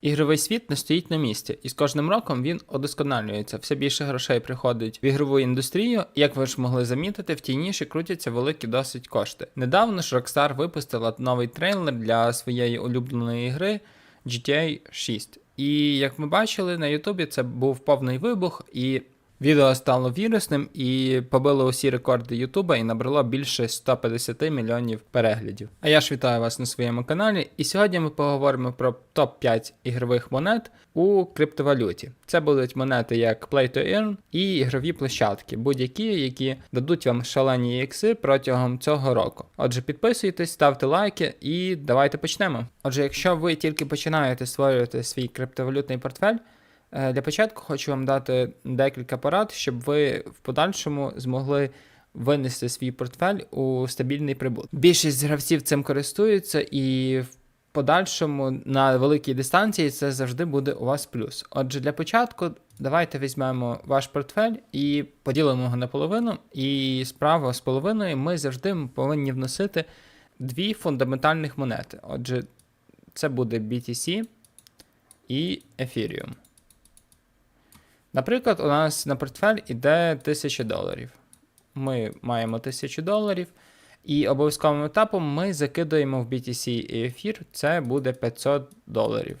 Ігровий світ не стоїть на місці, і з кожним роком він удосконалюється. Все більше грошей приходить в ігрову індустрію. Як ви ж могли замітити, в тій ніші крутяться великі досить кошти. Недавно ж Rockstar випустила новий трейлер для своєї улюбленої гри GTA 6. І як ми бачили на Ютубі, це був повний вибух, і відео стало вірусним і побило усі рекорди Ютуба і набрало більше 150 мільйонів переглядів. А я ж вітаю вас на своєму каналі, і сьогодні ми поговоримо про топ-5 ігрових монет у криптовалюті. Це будуть монети як Play to Earn і ігрові площадки, будь-які, які дадуть вам шалені ікси протягом цього року. Отже, підписуйтесь, ставте лайки і давайте почнемо. Отже, якщо ви тільки починаєте створювати свій криптовалютний портфель. Е, Для початку хочу вам дати декілька порад, щоб ви в подальшому змогли винести свій портфель у стабільний прибуток. Більшість гравців цим користуються, і в подальшому на великій дистанції це завжди буде у вас плюс. Отже, для початку давайте візьмемо ваш портфель і поділимо його на половину. І справа з половиною ми завжди повинні вносити дві фундаментальних монети. Отже, це буде BTC і Ethereum. Наприклад, у нас на портфель іде 1000 доларів. Ми маємо 1000 доларів, і обов'язковим етапом ми закидуємо в BTC і ефір, це буде 500 доларів.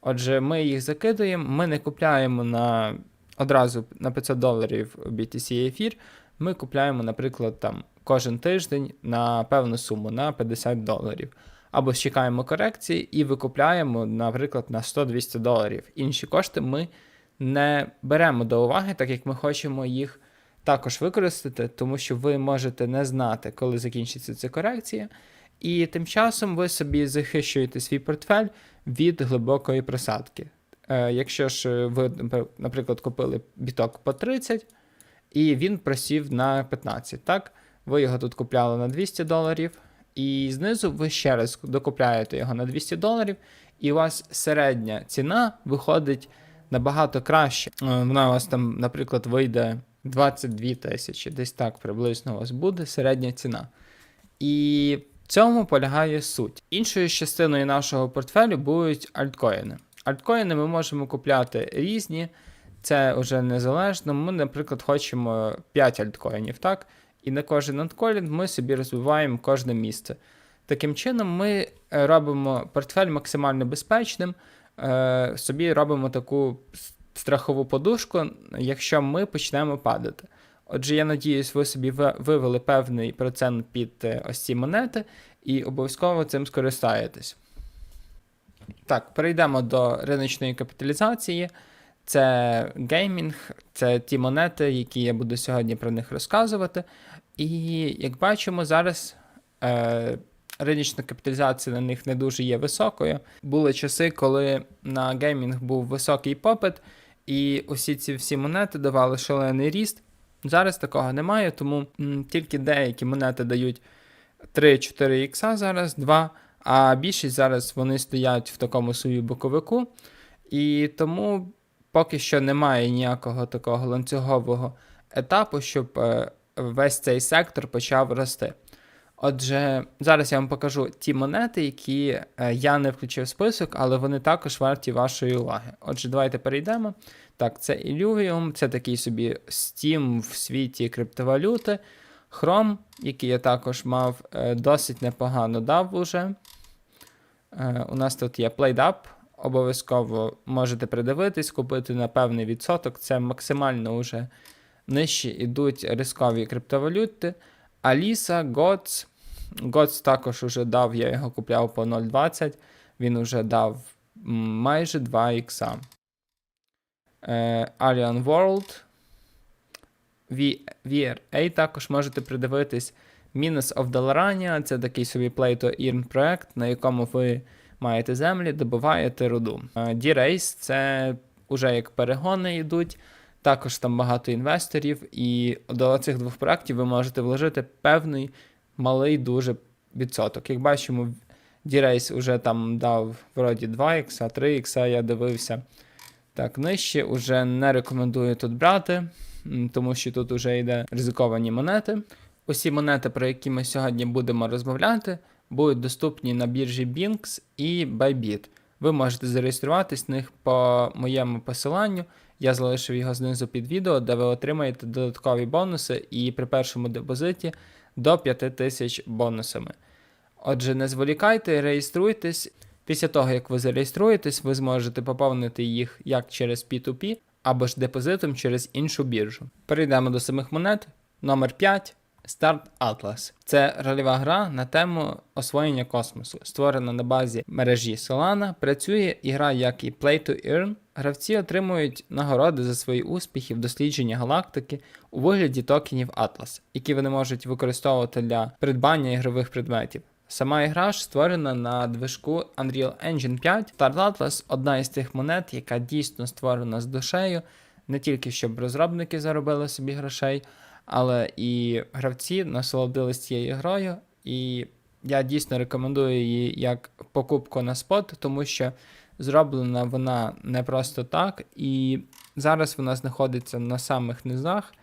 Отже, ми їх закидуємо, ми не купляємо на, одразу на 500 доларів BTC і ефір. Ми купляємо, наприклад, там кожен тиждень на певну суму на 50 доларів. Або чекаємо корекції і викупляємо, наприклад, на 100-200 доларів. Інші кошти ми не беремо до уваги, так як ми хочемо їх також використати, тому що ви можете не знати, коли закінчиться ця корекція, і тим часом ви собі захищуєте свій портфель від глибокої просадки. Е, якщо ж ви, наприклад, купили біток по 30, і він просів на 15, так? Ви його тут купляли на 200 доларів, і знизу ви ще раз докупляєте його на 200 доларів, і у вас середня ціна виходить набагато краще. Е, Вона у вас там, наприклад, вийде 22 тисячі, десь так приблизно у вас буде середня ціна. І в цьому полягає суть. Іншою частиною нашого портфелю будуть альткоїни. Альткоїни ми можемо купляти різні, це вже незалежно. Ми, наприклад, хочемо 5 альткоїнів, так? І на кожен альткоін ми собі розвиваємо кожне місце. Таким чином, ми е, робимо портфель максимально безпечним е, собі робимо таку страхову подушку, якщо ми почнемо падати. Отже, я надіюсь, ви собі вивели певний процент під е, ось ці монети і обов'язково цим скористаєтесь. Так, перейдемо до риночної капіталізації. Це геймінг, це ті монети, які я буду сьогодні про них розказувати. І як бачимо, зараз е, риночна капіталізація на них не дуже є високою. Були часи, коли на геймінг був високий попит, і усі ці всі монети давали шалений ріст. Зараз такого немає, тому м, тільки деякі монети дають 3-4 ікса зараз, 2, а більшість зараз вони стоять в такому собі боковику. І тому поки що немає ніякого такого ланцюгового етапу, щоб е, весь цей сектор почав рости. Отже, зараз я вам покажу ті монети, які е, я не включив в список, але вони також варті вашої уваги. Отже, давайте перейдемо. Так, це Illuvium, це такий собі Steam в світі криптовалюти. Chrome, який я також мав, е, досить непогано дав уже. Е, У нас тут є PlateUp. Обов'язково можете придивитись, купити на певний відсоток. Це максимально вже нижчі йдуть рискові криптовалюти. Аліса, Gods. Gods також уже дав, я його купляв по 0,20. Він уже дав майже 2 ікса. Е, Alien World. VRA також можете придивитись. Minus of Dollarania це такий собі Play to Earn проект, на якому ви маєте землі, добуваєте руду. Е, D-Race це вже як перегони йдуть. Також там багато інвесторів, і до цих двох проєктів ви можете вложити певний малий дуже відсоток. Як бачимо, D-Race вже там дав вроді 2х, 3х, я дивився. Так, нижче вже не рекомендую тут брати. тому що тут вже йде ризиковані монети. Усі монети, про які ми сьогодні будемо розмовляти, будуть доступні на біржі Binx і Bybit. Ви можете зареєструватись в них по моєму посиланню. Я залишив його знизу під відео, де ви отримаєте додаткові бонуси і при першому депозиті до 5000 бонусами. Отже, не зволікайте, реєструйтесь. Після того, як ви зареєструєтесь, ви зможете поповнити їх як через P2P або ж депозитом через іншу біржу. Перейдемо до самих монет. Номер 5. Start Atlas. Це рольова гра на тему освоєння космосу, створена на базі мережі Solana. Працює і гра як і Play to Earn. Гравці отримують нагороди за свої успіхи в дослідженні галактики у вигляді токенів Atlas, які вони можуть використовувати для придбання ігрових предметів. Сама ігра ж створена на движку Unreal Engine 5. Star Atlas одна із тих монет, яка дійсно створена з душею, не тільки щоб розробники заробили собі грошей, але і гравці насолодились цією грою. І я дійсно рекомендую її як покупку на спот, тому що зроблена вона не просто так, і зараз вона знаходиться на самих низах.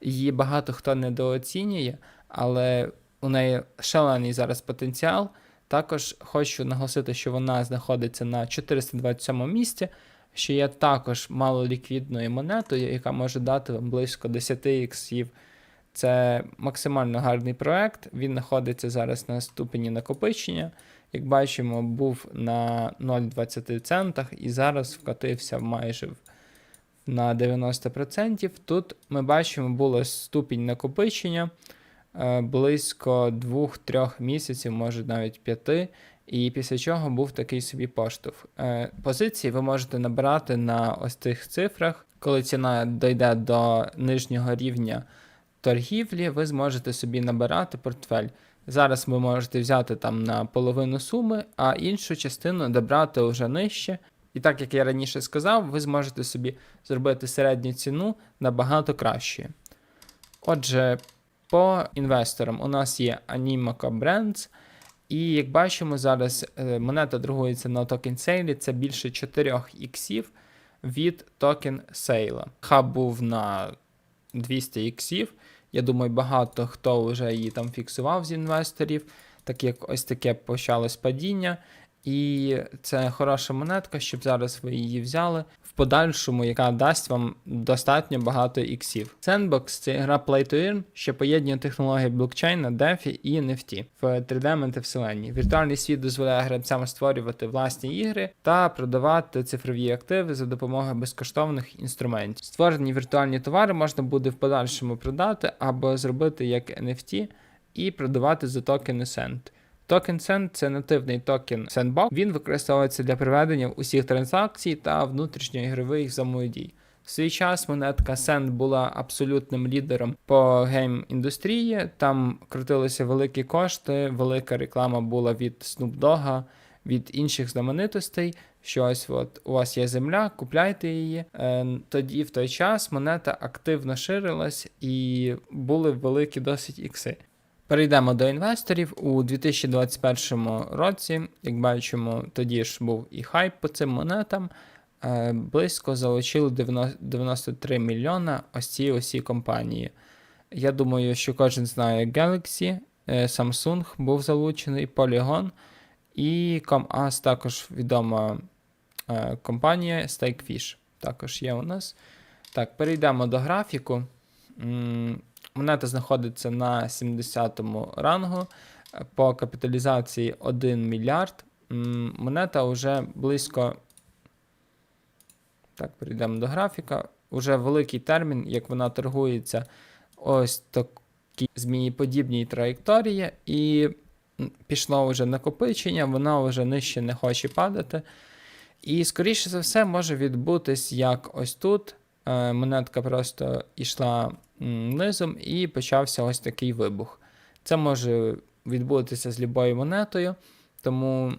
Її багато хто недооцінює, але у неї шалений зараз потенціал. Також хочу наголосити, що вона знаходиться на 427 місці, що є також малоліквідною монетою, яка може дати вам близько 10 іксів. Це максимально гарний проект. Він знаходиться зараз на ступені накопичення. Як бачимо, був на 0,20 центах і зараз вкатився майже на 90%. Тут ми бачимо, було ступінь накопичення е, близько 2-3 місяців, може навіть 5. І після чого був такий собі поштовх. Е, Позиції ви можете набирати на ось цих цифрах. Коли ціна дійде до нижнього рівня торгівлі, ви зможете собі набирати портфель. Зараз ви можете взяти там на половину суми, а іншу частину добрати вже нижче. І так як я раніше сказав, ви зможете собі зробити середню ціну набагато краще. Отже, по інвесторам у нас є Animoca Brands, і як бачимо, зараз е, монета торгується на токен сейлі, це більше 4 іксів від токен сейла. Хаб був на 200 іксів. Я думаю, багато хто вже її там фіксував з інвесторів, так як ось таке почалось падіння. І це хороша монетка, щоб зараз ви її взяли в подальшому, яка дасть вам достатньо багато іксів. Sandbox це гра Play to Earn, що поєднує технології блокчейна, DeFi і NFT в 3D мультивселенні. Віртуальний світ дозволяє гравцям створювати власні ігри та продавати цифрові активи за допомогою безкоштовних інструментів. Створені віртуальні товари можна буде в подальшому продати або зробити як NFT і продавати за токени Send. Токен Send – це нативний токен Sandbox. Він використовується для проведення усіх транзакцій та внутрішньоігрових взаємодій. В свій час монетка Send була абсолютним лідером по гейм-індустрії. Там крутилися великі кошти, велика реклама була від Snoop Dogg, від інших знаменитостей. Що ось от у вас є земля, купляйте її. Е, тоді в той час монета активно ширилась і були великі досить ікси. Перейдемо до інвесторів у 2021 році. Як бачимо, тоді ж був і хайп по цим монетам. Е, Близько залучили 93 мільйона ось ці усі компанії. Я думаю, що кожен знає Galaxy, е, Samsung був залучений, Polygon і ComAS також відома е, компанія Stakefish. Також є у нас. Так, перейдемо до графіку. Монета знаходиться на 70-му рангу по капіталізації 1 мільярд. Монета вже близько. Так, перейдемо до графіка. Уже великий термін, як вона торгується ось такій змієподібній траєкторії, і пішло вже накопичення, вона вже нижче не хоче падати. І, скоріше за все, може відбутись як ось тут. Е, Монетка просто йшла низом і почався ось такий вибух. Це може відбутися з любою монетою, тому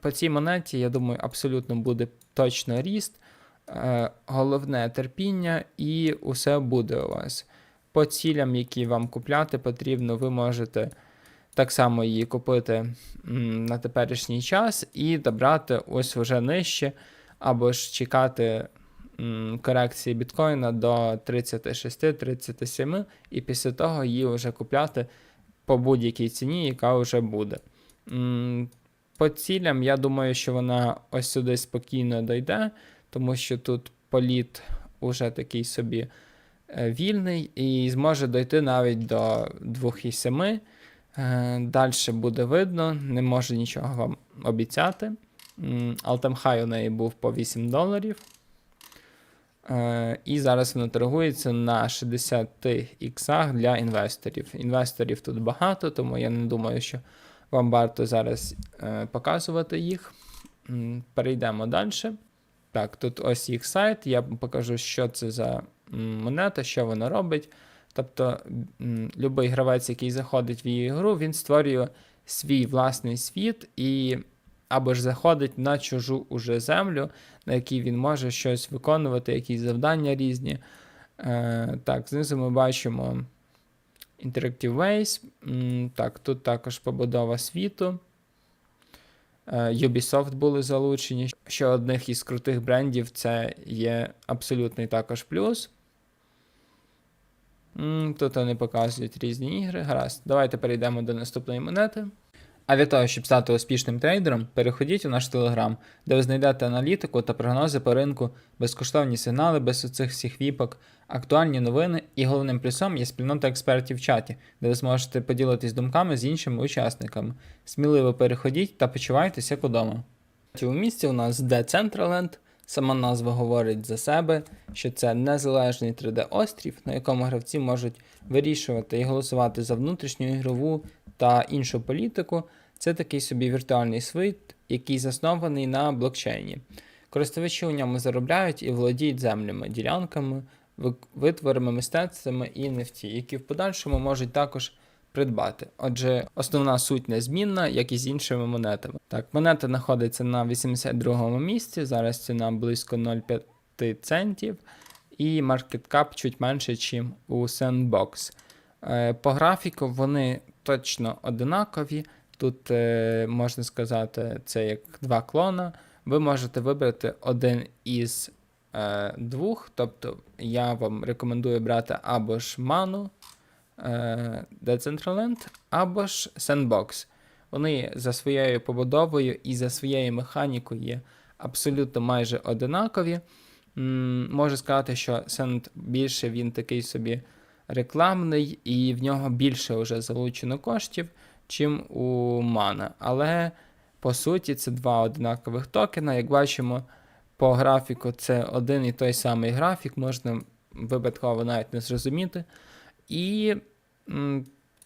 по цій монеті, я думаю, абсолютно буде точно ріст. Е, Головне терпіння, і усе буде у вас. По цілям, які вам купляти потрібно, ви можете так само її купити на теперішній час і добрати ось вже нижче, або ж чекати корекції біткоїна до 36-37, і після того її вже купляти по будь-якій ціні, яка вже буде. По цілям, я думаю, що вона ось сюди спокійно дойде, тому що тут політ уже такий собі е, вільний і зможе дойти навіть до 2,7. Далі буде видно, не можу нічого вам обіцяти. Алтемхай у неї був по 8 доларів. Е, І зараз воно торгується на 60 іксах для інвесторів. Інвесторів тут багато, тому я не думаю, що вам варто зараз е, показувати їх. Перейдемо далі. Так, тут ось їх сайт. Я покажу, що це за монета, що вона робить. Тобто, любий гравець, який заходить в її гру, він створює свій власний світ і або ж заходить на чужу уже землю, на якій він може щось виконувати, якісь завдання різні. Е, так, знизу ми бачимо Interactive Ways. Так, тут також побудова світу. Е, Ubisoft були залучені. Що одних із крутих брендів це є абсолютний також плюс. Тут вони показують різні ігри. Гаразд. Давайте перейдемо до наступної монети. А для того, щоб стати успішним трейдером, переходіть у наш телеграм, де ви знайдете аналітику та прогнози по ринку, безкоштовні сигнали без оцих всіх віпок, актуальні новини і головним плюсом є спільнота експертів в чаті, де ви зможете поділитись думками з іншими учасниками. Сміливо переходіть та почувайтеся як удома. У місці у нас Decentraland. Сама назва говорить за себе, що це незалежний 3D-острів, на якому гравці можуть вирішувати і голосувати за внутрішню ігрову та іншу політику. Це такий собі віртуальний світ, який заснований на блокчейні. Користувачі у ньому заробляють і володіють землями, ділянками, витворами, мистецтвами і NFT, які в подальшому можуть також придбати. Отже, основна суть незмінна, як і з іншими монетами. Так, монета знаходиться на 82-му місці, зараз ціна близько 0,5 центів, і cap чуть менше, ніж у Sandbox. Е, По графіку вони точно одинакові. Тут е, можна сказати, це як два клона. Ви можете вибрати один із е, двох. Тобто я вам рекомендую брати або ж ману е, Decentraland, або ж Sandbox. Вони за своєю побудовою і за своєю механікою є абсолютно майже одинакові. Можу сказати, що Sand більше він такий собі рекламний, і в нього більше вже залучено коштів, чим у Mana. Але по суті це два одинакових токена. Як бачимо, по графіку це один і той самий графік, можна випадково навіть не зрозуміти. І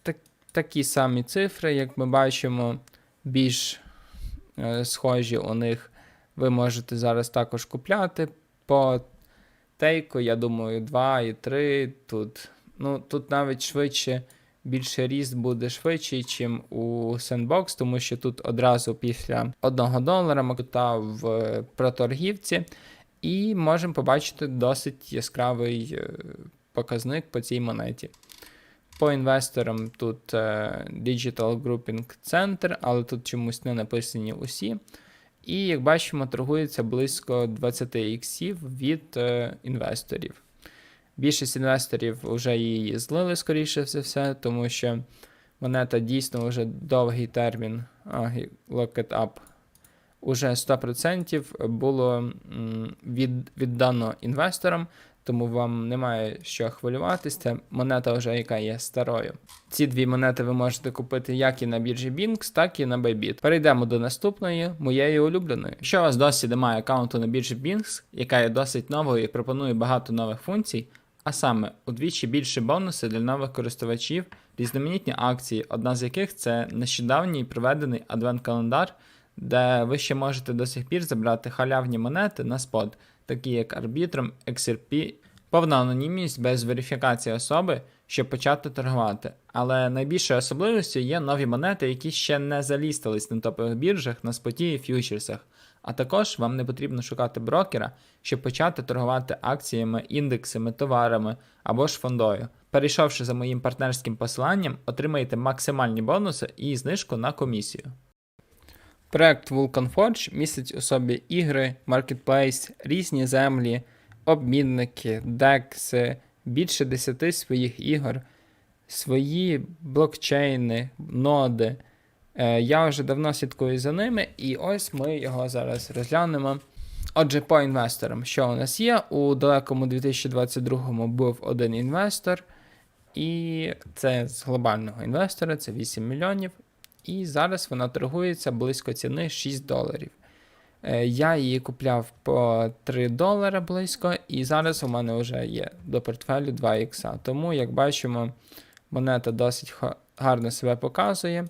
так, такі самі цифри, як ми бачимо, більш е, схожі у них ви можете зараз також купляти. По тейку, я думаю, 2 і 3. Тут, ну, тут навіть швидше, більше ріст буде швидший, ніж у Sandbox, тому що тут одразу після 1 долара макута в е, проторгівці. І можемо побачити досить яскравий е, показник по цій монеті. По інвесторам тут е, Digital Grouping Center, але тут чомусь не написані усі. І, як бачимо, торгується близько 20 іксів від інвесторів. Більшість інвесторів вже її злили, скоріше за все, тому що монета дійсно вже довгий термін а, lock it up. Уже 100% було від, віддано інвесторам, тому вам немає що хвилюватись. Це монета, вже, яка є старою. Ці дві монети ви можете купити як і на біржі Binx, так і на Bybit. Перейдемо до наступної, моєї улюбленої. Якщо у вас досі немає аккаунту на біржі Binx, яка є досить новою і пропонує багато нових функцій, а саме удвічі більше бонуси для нових користувачів, різноманітні акції, одна з яких це нещодавній проведений адвент-календар, де ви ще можете до сих пір забрати халявні монети на спот, такі як Arbitrum, XRP, повна анонімність без верифікації особи, щоб почати торгувати. Але найбільшою особливістю є нові монети, які ще не залістились на топових біржах, на споті і фьючерсах. А також вам не потрібно шукати брокера, щоб почати торгувати акціями, індексами, товарами або ж фондою. Перейшовши за моїм партнерським посиланням, отримаєте максимальні бонуси і знижку на комісію. Проект Vulcan Forge містить у собі ігри, маркетплейс, різні землі, обмінники, декси, більше 10 своїх ігор, свої блокчейни, ноди. Е, Я вже давно слідкую за ними, і ось ми його зараз розглянемо. Отже, по інвесторам, що у нас є? У далекому 2022-му був один інвестор, і це з глобального інвестора, це 8 мільйонів. І зараз вона торгується близько ціни 6 доларів. Е, Я її купляв по 3 долара близько, і зараз у мене вже є до портфелю 2 ікса. Тому, як бачимо, монета досить гарно себе показує.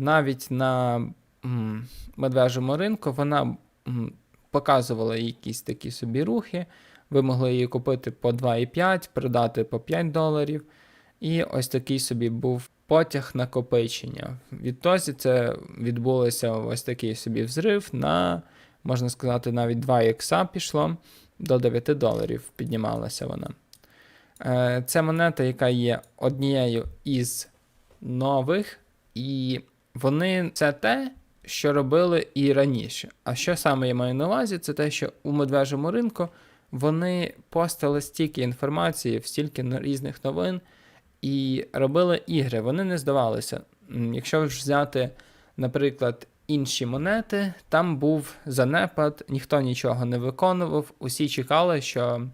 Навіть на медвежому ринку вона показувала якісь такі собі рухи. Ви могли її купити по 2,5, продати по 5 доларів. І ось такий собі був потяг накопичення. Відтоді це відбулося ось такий собі взрив на, можна сказати, навіть 2 ікса пішло до 9 доларів піднімалася вона. Е, Це монета, яка є однією із нових, і вони це те, що робили і раніше. А що саме я маю на увазі, це те, що у медвежому ринку вони постили стільки інформації, стільки різних новин і робили ігри. Вони не здавалися. Якщо ж взяти, наприклад, інші монети, там був занепад, ніхто нічого не виконував. Усі чекали, що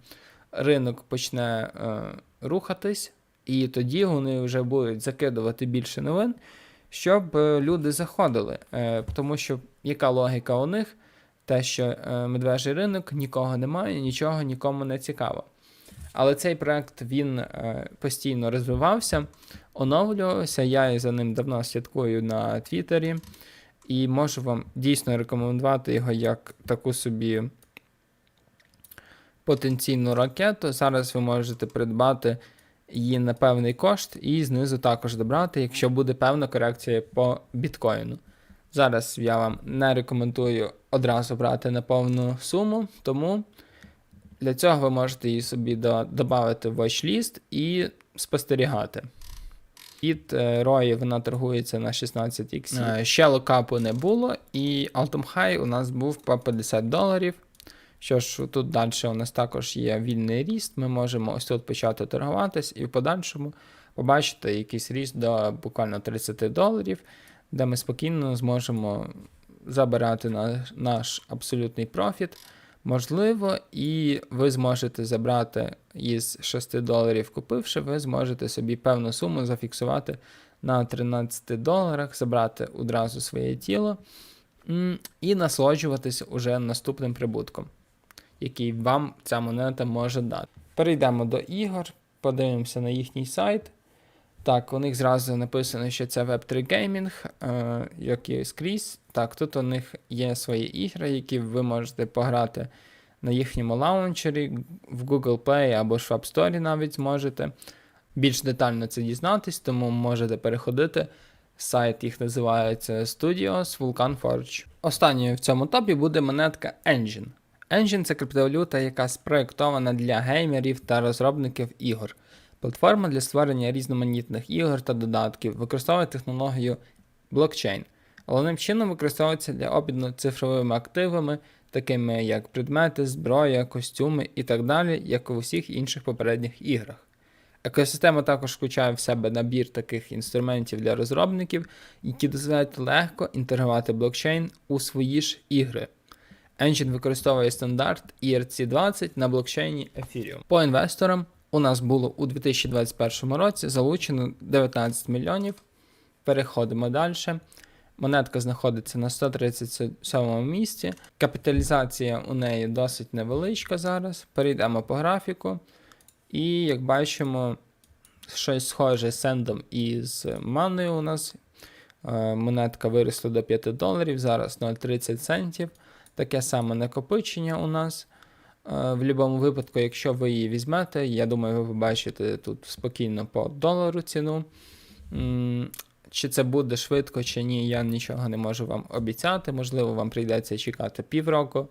ринок почне е, рухатись, і тоді вони вже будуть закидувати більше новин, щоб е, люди заходили. Е, тому що яка логіка у них? Те, що е, медвежий ринок нікого немає, нічого нікому не цікаво. Але цей проект він постійно розвивався, оновлювався. Я за ним давно слідкую на Твіттері, і можу вам дійсно рекомендувати його як таку собі потенційну ракету. Зараз ви можете придбати її на певний кошт і знизу також добрати, якщо буде певна корекція по біткоїну. Зараз я вам не рекомендую одразу брати на повну суму, тому для цього ви можете її собі додати в watchlist і спостерігати. Від е, рої вона торгується на 16 іксів. Е, Ще локапу не було, і Altum High у нас був по 50 доларів. Що ж, тут далі у нас також є вільний ріст. Ми можемо ось тут почати торгуватись і в подальшому побачити якийсь ріст до буквально 30 доларів, де ми спокійно зможемо забирати на, наш абсолютний профіт. Можливо, і ви зможете забрати із 6 доларів, купивши, ви зможете собі певну суму зафіксувати на 13 доларах, забрати одразу своє тіло і насолоджуватися уже наступним прибутком, який вам ця монета може дати. Перейдемо до ігор, подивимося на їхній сайт. Так, у них зразу написано, що це Web3 Gaming, е, як і скрізь. Так, тут у них є свої ігри, які ви можете пограти на їхньому лаунчері, в Google Play або ж в App Store навіть зможете. Більш детально це дізнатись, тому можете переходити. Сайт їх називається Studios Vulkan Forge. Останньою в цьому топі буде монетка Engine. Engine це криптовалюта, яка спроєктована для геймерів та розробників ігор. Платформа для створення різноманітних ігор та додатків використовує технологію блокчейн. Головним чином використовується для обміну цифровими активами, такими як предмети, зброя, костюми і так далі, як у всіх інших попередніх іграх. Екосистема також включає в себе набір таких інструментів для розробників, які дозволяють легко інтегрувати блокчейн у свої ж ігри. Engine використовує стандарт ERC20 на блокчейні Ethereum. По інвесторам у нас було у 2021 році залучено 19 мільйонів. Переходимо далі. Монетка знаходиться на 137 місці. Капіталізація у неї досить невеличка зараз. Перейдемо по графіку. І як бачимо, щось схоже з сендом і з маною у нас. Е, Монетка виросла до 5 доларів, зараз 0,30 центів. Таке саме накопичення у нас. Е, В будь-якому випадку, якщо ви її візьмете, я думаю, ви побачите тут спокійно по долару ціну. Чи це буде швидко, чи ні, я нічого не можу вам обіцяти. Можливо, вам прийдеться чекати півроку.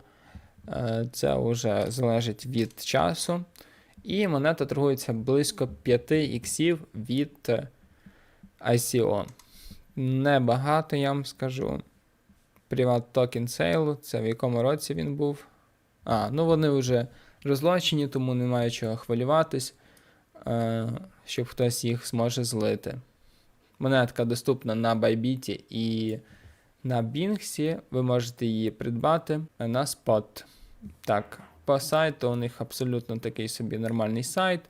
Е, Це вже залежить від часу. І монета торгується близько 5 іксів від е, ICO. Небагато, я вам скажу. Privat Token Sale, це в якому році він був. А, ну вони вже розлочені, тому немає чого хвилюватись, е, щоб хтось їх зможе злити. Монетка доступна на Bybit і на Бінксі. Ви можете її придбати на спот. Так, по сайту у них абсолютно такий собі нормальний сайт.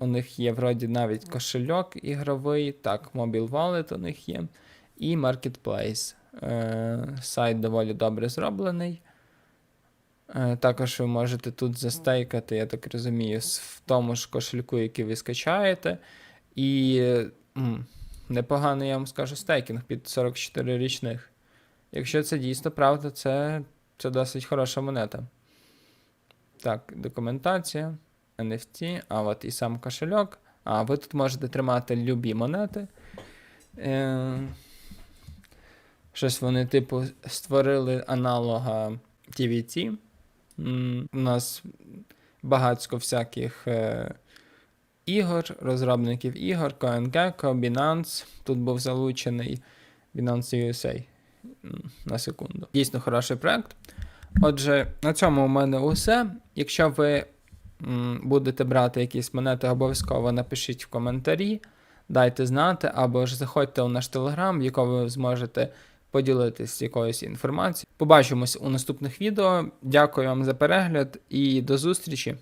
У них є вроді навіть кошельок ігровий, так, Mobile Wallet у них є. І Marketplace. Е, сайт доволі добре зроблений. Е, також ви можете тут застейкати, я так розумію, в тому ж кошельку, який ви скачаєте. І м, непоганий, я вам скажу, стейкінг під 44 річних. Якщо це дійсно правда, це, це досить хороша монета. Так, документація, NFT, а от і сам кошельок. А ви тут можете тримати любі монети. Е, щось вони, типу, створили аналога TVT. У нас багатько всяких е, ігор, розробників ігор, CoinGecko, Binance. Тут був залучений Binance USA. На секунду. Дійсно хороший проект. Отже, на цьому у мене усе. Якщо ви м, будете брати якісь монети, обов'язково напишіть в коментарі, дайте знати, або ж заходьте у наш телеграм, в якому ви зможете поділитись якоюсь інформацією. Побачимось у наступних відео. Дякую вам за перегляд і до зустрічі!